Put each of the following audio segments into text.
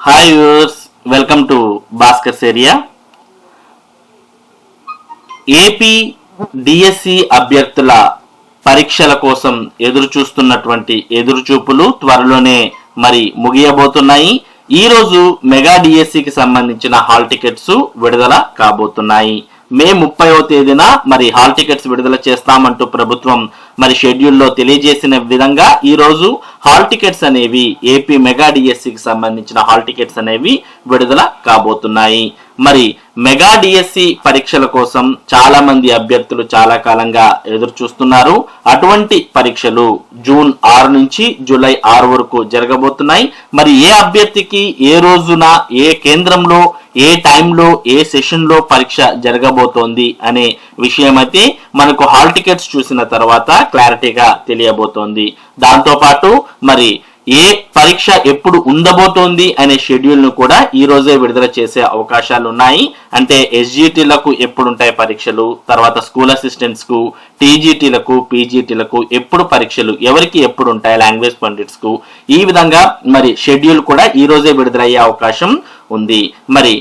Hi viewers welcome to Bhaskar's area AP DSC అభ్యర్థుల పరీక్షల కోసం ఎదురు చూస్తున్నటువంటి త్వరలోనే మరి ముగియబోతున్నాయి. ఈ రోజు మెగా డిఎస్సికి సంబంధించిన హాల్ టికెట్స్ విడుదల కాబోతున్నాయి. మే ముప్పైవ తేదీన మరి హాల్ టికెట్స్ విడుదల చేస్తామంటూ ప్రభుత్వం మరి షెడ్యూల్లో తెలియజేసిన విధంగా ఈరోజు హాల్ టికెట్స్ అనేవి ఏపీ మెగా డిఎస్సికి సంబంధించిన హాల్ టికెట్స్ అనేవి విడుదల కాబోతున్నాయి. మరి మెగా డిఎస్సి పరీక్షల కోసం చాలా మంది అభ్యర్థులు చాలా కాలంగా ఎదురు చూస్తున్నారు. అటువంటి పరీక్షలు జూన్ ఆరు నుంచి జూలై ఆరు వరకు జరగబోతున్నాయి. మరి ఏ అభ్యర్థికి ఏ రోజున ఏ కేంద్రంలో ఏ టైంలో ఏ సెషన్లో పరీక్ష జరగబోతోంది అనే విషయం అయితే మనకు హాల్ టికెట్స్ చూసిన తర్వాత క్లారిటీగా తెలియబోతోంది. దాంతో పాటు మరి ఏ పరీక్ష ఎప్పుడు ఉండబోతోంది అనే షెడ్యూల్ను కూడా ఈ రోజే విడుదల చేసే అవకాశాలు ఉన్నాయి అంటే ఎస్జిటిలకు ఎప్పుడు ఉంటాయి పరీక్షలు? తర్వాత స్కూల్ అసిస్టెంట్స్కు టీజీటీలకు పీజీటీలకు ఎప్పుడు పరీక్షలు? ఎవరికి ఎప్పుడు ఉంటాయి లాంగ్వేజ్ పండిట్స్కు ఈ విధంగా మరి షెడ్యూల్ కూడా ఈ రోజే విడుదలయ్యే అవకాశం ఉంది. మరి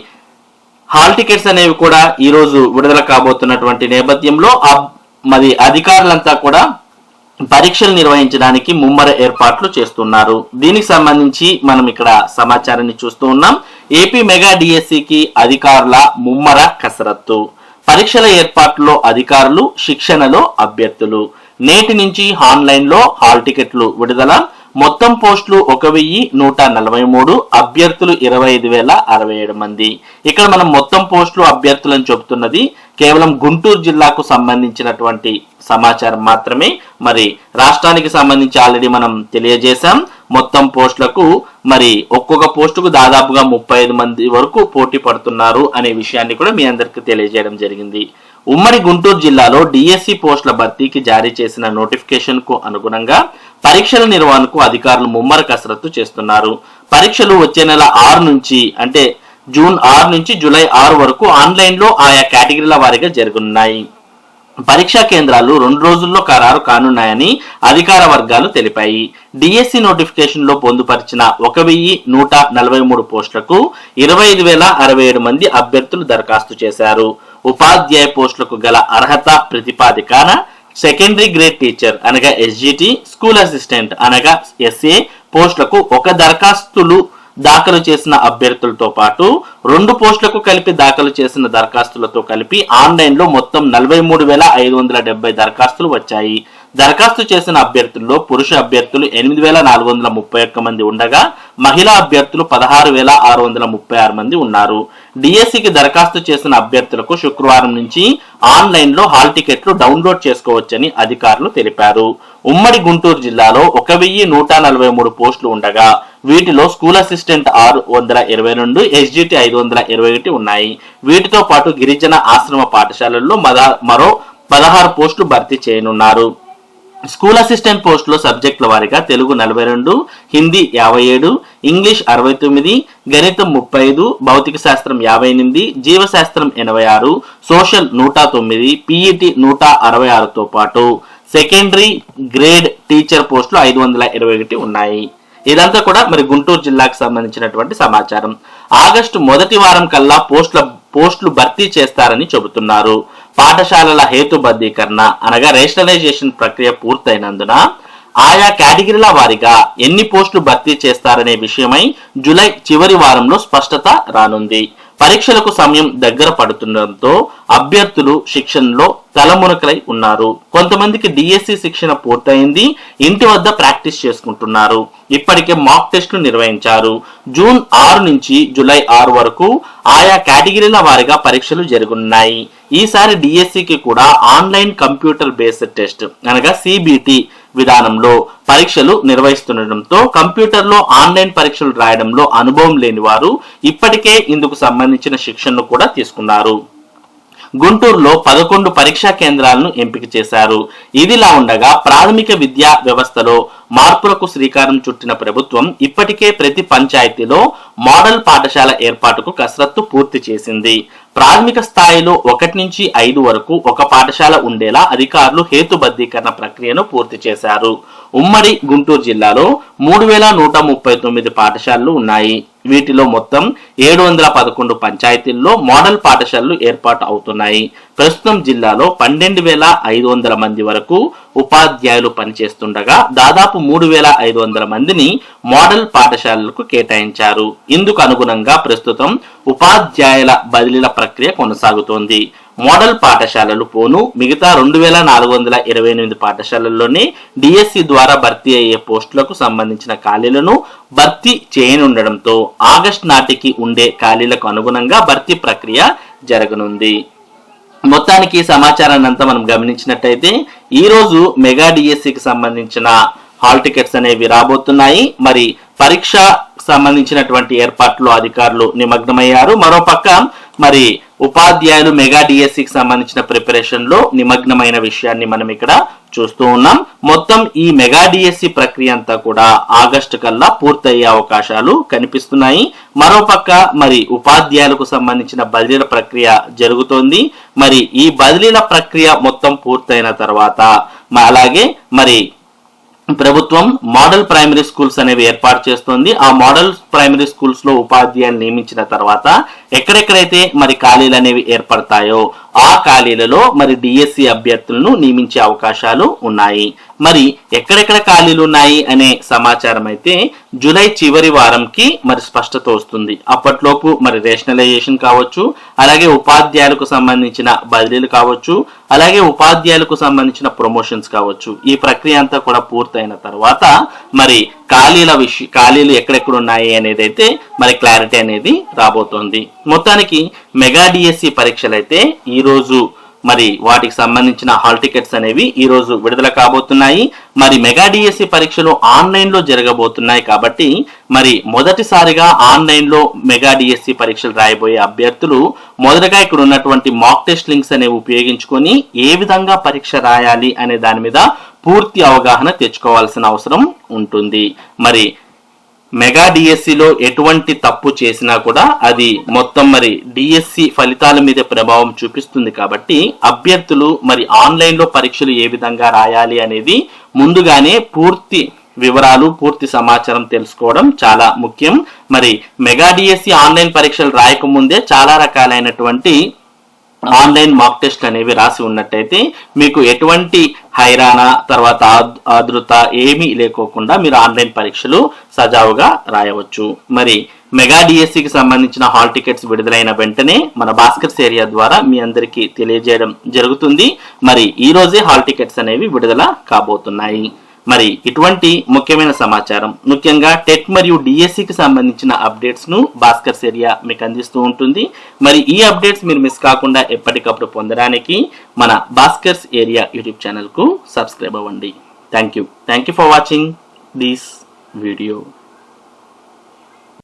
హాల్ టికెట్స్ అనేవి కూడా ఈ రోజు విడుదల కాబోతున్నటువంటి నేపథ్యంలో ఆ మరి అధికారులంతా కూడా పరీక్షలు నిర్వహించడానికి ముమ్మర ఏర్పాట్లు చేస్తున్నారు. దీనికి సంబంధించి మనం ఇక్కడ సమాచారాన్ని చూస్తూ ఉన్నాం. ఏపీ మెగా డిఎస్సికి అధికారుల ముమ్మర కసరత్తు. పరీక్షల ఏర్పాట్లో అధికారులు శిక్షణలో అభ్యర్థులు. నేటి నుంచి ఆన్లైన్లో హాల్ టికెట్లు విడుదల. మొత్తం పోస్టులు ఒక వెయ్యి నూట నలభై మూడు అభ్యర్థులు ఇరవై ఐదు వేల అరవై ఏడు మంది. ఇక్కడ మనం మొత్తం పోస్టులు అభ్యర్థులను చెబుతున్నది కేవలం గుంటూరు జిల్లాకు సంబంధించినటువంటి సమాచారం మాత్రమే. మరి రాష్ట్రానికి సంబంధించి ఆల్రెడీ మనం తెలియజేశాం. మొత్తం పోస్టులకు మరి ఒక్కొక్క పోస్టుకు దాదాపుగా ముప్పై ఐదు మంది వరకు పోటీ పడుతున్నారు అనే విషయాన్ని కూడా మీ అందరికీ తెలియజేయడం జరిగింది. ఉమ్మడి గుంటూరు జిల్లాలో డిఎస్సి పోస్టుల భర్తీకి జారీ చేసిన నోటిఫికేషన్కు అనుగుణంగా పరీక్షల నిర్వహణకు అధికారులు ముమ్మర కసరత్తు చేస్తున్నారు. పరీక్షలు వచ్చే నెల ఆరు నుంచి అంటే జూన్ ఆరు నుంచి జూలై ఆరు వరకు ఆన్లైన్లో ఆయా కేటగిరీల వారీగా జరగనున్నాయి. పరీక్షా కేంద్రాలు రెండు రోజుల్లో ఖరారు కానున్నాయని అధికార వర్గాలు తెలిపాయి. డిఎస్సి నోటిఫికేషన్లో పొందుపరిచిన ఒక వెయ్యి నూట నలభై మూడు పోస్టులకు ఇరవై ఐదు వేల అరవై ఏడు మంది అభ్యర్థులు దరఖాస్తు చేశారు. ఉపాధ్యాయ పోస్టులకు గల అర్హత ప్రతిపాదికాన సెకండరీ గ్రేడ్ టీచర్ అనగా ఎస్జిటి స్కూల్ అసిస్టెంట్ అనగా ఎస్ఏ పోస్టులకు ఒక దరఖాస్తులు దాఖలు చేసిన అభ్యర్థులతో పాటు రెండు పోస్టులకు కలిపి దాఖలు చేసిన దరఖాస్తులతో కలిపి ఆన్లైన్లో మొత్తం నలభై మూడు వేల ఐదు వందల డెబ్బై దరఖాస్తులు వచ్చాయి. దరఖాస్తు చేసిన అభ్యర్థుల్లో పురుష అభ్యర్థులు ఎనిమిది వేల నాలుగు వందల ముప్పై ఒక్క మంది ఉండగా మహిళా అభ్యర్థులు పదహారు వేల ఆరు వందల ముప్పై ఆరు మంది ఉన్నారు. డిఎస్సికి దరఖాస్తు చేసిన అభ్యర్థులకు శుక్రవారం నుంచి ఆన్లైన్లో హాల్ టికెట్లు డౌన్లోడ్ చేసుకోవచ్చని అధికారులు తెలిపారు. ఉమ్మడి గుంటూరు జిల్లాలో ఒక వెయ్యి నూట నలభై మూడు పోస్టులు ఉండగా వీటిలో స్కూల్ అసిస్టెంట్ ఆరు వందల ఇరవై రెండు ఎస్జిటి ఐదు వందల ఇరవై ఒకటి ఉన్నాయి. వీటితో పాటు గిరిజన ఆశ్రమ పాఠశాలల్లో మద- మరో పదహారు పోస్టులు భర్తీ చేయనున్నారు. స్కూల్ అసిస్టెంట్ పోస్టులో సబ్జెక్టుల వారిగా తెలుగు నలభై రెండు హిందీ యాభై ఏడు ఇంగ్లీష్ అరవై తొమ్మిది గణితం ముప్పై ఐదు భౌతిక శాస్త్రం యాభై ఎనిమిది జీవశాస్త్రం ఎనభై ఆరు సోషల్ నూట తొమ్మిది పిఈటి నూట అరవై ఆరుతో పాటు సెకండరీ గ్రేడ్ టీచర్ పోస్టులు ఐదు వందల ఇరవై ఒకటి ఉన్నాయి. ఇదంతా కూడా మరి గుంటూరు జిల్లాకు సంబంధించినటువంటి సమాచారం. ఆగస్టు మొదటి వారం కల్లా పోస్టుల పోస్టులు భర్తీ చేస్తారని చెబుతున్నారు. పాఠశాలల హేతుబద్ధీకరణ అనగా రేషనలైజేషన్ ప్రక్రియ పూర్తయినందున ఆయా కేటగిరీల వారీగా ఎన్ని పోస్టులు భర్తీ చేస్తారనే విషయమై జులై చివరి వారంలో స్పష్టత రానుంది. పరీక్షలకు సమయం దగ్గర పడుతుండటంతో అభ్యర్థులు శిక్షణలో తలమునకలై ఉన్నారు. కొంతమందికి డిఎస్సి శిక్షణ పూర్తయింది. ఇంటి వద్ద ప్రాక్టీస్ చేసుకుంటున్నారు. ఇప్పటికే మాక్ టెస్టులు నిర్వహించారు. జూన్ ఆరు నుంచి జూలై ఆరు వరకు ఆయా కేటగిరీల వారిగా పరీక్షలు జరుగున్నాయి ఈసారి డిఎస్సికి కూడా ఆన్లైన్ కంప్యూటర్ బేస్డ్ టెస్ట్ అనగా సిబిటి విధానంలో పరీక్షలు నిర్వహిస్తుండటంతో కంప్యూటర్లో ఆన్లైన్ పరీక్షలు రాయడంలో అనుభవం లేని వారు ఇప్పటికే ఇందుకు సంబంధించిన శిక్షణను కూడా తీసుకున్నారు. గుంటూరులో పదకొండు పరీక్షా కేంద్రాలను ఎంపిక చేశారు. ఇదిలా ఉండగా ప్రాథమిక విద్యా వ్యవస్థలో మార్పులకు శ్రీకారం చుట్టిన ప్రభుత్వం ఇప్పటికే ప్రతి పంచాయతీలో మోడల్ పాఠశాల ఏర్పాటుకు కసరత్తు పూర్తి చేసింది. ప్రాథమిక స్థాయిలో ఒకటి నుంచి ఐదు వరకు ఒక పాఠశాల ఉండేలా అధికారులు హేతుబద్ధీకరణ ప్రక్రియను పూర్తి చేశారు. ఉమ్మడి గుంటూరు జిల్లాలో మూడు వేల నూట ముప్పై తొమ్మిది పాఠశాలలు ఉన్నాయి. వీటిలో మొత్తం ఏడు వందల పదకొండు పంచాయతీల్లో మోడల్ పాఠశాలలు ఏర్పాటు అవుతున్నాయి. ప్రస్తుతం జిల్లాలో పన్నెండు వేల ఐదు వందల మంది వరకు ఉపాధ్యాయులు పనిచేస్తుండగా దాదాపు మూడు వేల ఐదు వందల మందిని మోడల్ పాఠశాలలకు కేటాయించారు. ఇందుకు అనుగుణంగా ప్రస్తుతం ఉపాధ్యాయుల బదిలీల ప్రక్రియ కొనసాగుతోంది. మోడల్ పాఠశాలలు పోను. మిగతా రెండు వేల నాలుగు వందల ఇరవై ఎనిమిది పాఠశాలల్లోనే డిఎస్సి ద్వారా భర్తీ అయ్యే పోస్టులకు సంబంధించిన ఖాళీలను భర్తీ చేయనుండడంతో ఆగస్ట్ నాటికి ఉండే ఖాళీలకు అనుగుణంగా భర్తీ ప్రక్రియ జరగనుంది. మొత్తానికి సమాచారాన్ని అంతా మనం గమనించినట్టయితే ఈ రోజు మెగా డిఎస్సికి సంబంధించిన హాల్ టికెట్స్ అనేవి రాబోతున్నాయి. మరి పరీక్ష సంబంధించినటువంటి ఏర్పాట్లు అధికారులు నిమగ్నమయ్యారు. మరోపక్క మరి ఉపాధ్యాయులు మెగా డిఎస్సికి సంబంధించిన ప్రిపరేషన్లో నిమగ్నమైన విషయాన్ని మనం ఇక్కడ చూస్తూ ఉన్నాం. మొత్తం ఈ మెగా డిఎస్సి ప్రక్రియ అంతా కూడా ఆగస్టు కల్లా పూర్తయ్యే అవకాశాలు కనిపిస్తున్నాయి. మరోపక్క మరి ఉపాధ్యాయులకు సంబంధించిన బదిలీల ప్రక్రియ జరుగుతోంది. మరి ఈ బదిలీల ప్రక్రియ మొత్తం పూర్తయిన తర్వాత అలాగే మరి ప్రభుత్వం మోడల్ ప్రైమరీ స్కూల్స్ అనేవి ఏర్పాటు చేస్తోంది. ఆ మోడల్ ప్రైమరీ స్కూల్స్లో ఉపాధ్యాయులు నియమించిన తర్వాత ఎక్కడెక్కడైతే మరి ఖాళీలు అనేవి ఏర్పడతాయో ఆ ఖాళీలలో మరి డిఎస్సి అభ్యర్థులను నియమించే అవకాశాలు ఉన్నాయి. మరి ఎక్కడెక్కడ ఖాళీలు ఉన్నాయి అనే సమాచారం అయితే జూలై చివరి వారంకి మరి స్పష్టత వస్తుంది. అప్పట్లోపు మరి రేషనలైజేషన్ కావచ్చు అలాగే ఉపాధ్యాయులకు సంబంధించిన బదిలీలు కావచ్చు అలాగే ఉపాధ్యాయులకు సంబంధించిన ప్రమోషన్స్ కావచ్చు. ఈ ప్రక్రియ అంతా కూడా పూర్తయిన తర్వాత మరి ఖాళీల విషయ ఖాళీలు ఎక్కడెక్కడ ఉన్నాయి అనేది అయితే మరి క్లారిటీ అనేది రాబోతోంది. మొత్తానికి మెగా డిఎస్సి పరీక్షలు అయితే ఈ రోజు మరి వాటికి సంబంధించిన హాల్ టికెట్స్ అనేవి ఈ రోజు విడుదల కాబోతున్నాయి. మరి మెగా డిఎస్సి పరీక్షలు ఆన్లైన్లో జరగబోతున్నాయి కాబట్టి మరి మొదటిసారిగా ఆన్లైన్లో మెగా డిఎస్సి పరీక్షలు రాయబోయే అభ్యర్థులు మొదటగా ఇక్కడ ఉన్నటువంటి మాక్ టెస్ట్ లింక్స్ అనేవి ఉపయోగించుకొని ఏ విధంగా పరీక్ష రాయాలి అనే దాని మీద పూర్తి అవగాహన తెచ్చుకోవాల్సిన అవసరం ఉంటుంది. మరి మెగా డిఎస్సిలో ఎటువంటి తప్పు చేసినా కూడా అది మొత్తం మరి డిఎస్సి ఫలితాల మీద ప్రభావం చూపిస్తుంది కాబట్టి అభ్యర్థులు మరి ఆన్లైన్లో పరీక్షలు ఏ విధంగా రాయాలి అనేది ముందుగానే పూర్తి వివరాలు పూర్తి సమాచారం తెలుసుకోవడం చాలా ముఖ్యం. మరి మెగా డిఎస్సి ఆన్లైన్ పరీక్షలు రాయకముందే చాలా రకాలైనటువంటి ఆన్లైన్ మాక్ టెస్ట్ అనేవి రాసి ఉన్నట్టయితే మీకు ఎటువంటి హైరాణ తర్వాత ఆదృత ఏమీ లేకోకుండా మీరు ఆన్లైన్ పరీక్షలు సజావుగా రాయవచ్చు. మరి మెగా డిఎస్సికి సంబంధించిన హాల్ టికెట్స్ విడుదలైన వెంటనే మన భాస్కర్స్ ఏరియా ద్వారా మీ అందరికీ తెలియజేయడం జరుగుతుంది. మరి ఈ రోజే హాల్ టికెట్స్ అనేవి విడుదల కాబోతున్నాయి. మరి ఇటువంటి ముఖ్యమైన సమాచారం ముఖ్యంగా టెట్ మరియు డిఎస్సికి సంబంధించిన అప్డేట్స్ను భాస్కర్స్ ఏరియా మీకు అందిస్తూ ఉంటుంది. మరి ఈ అప్డేట్స్ మీరు మిస్ కాకుండా ఎప్పటికప్పుడు పొందడానికి మన భాస్కర్స్ ఏరియా యూట్యూబ్ ఛానల్కు సబ్స్క్రైబ్ అవ్వండి. Thank you thank you for watching this video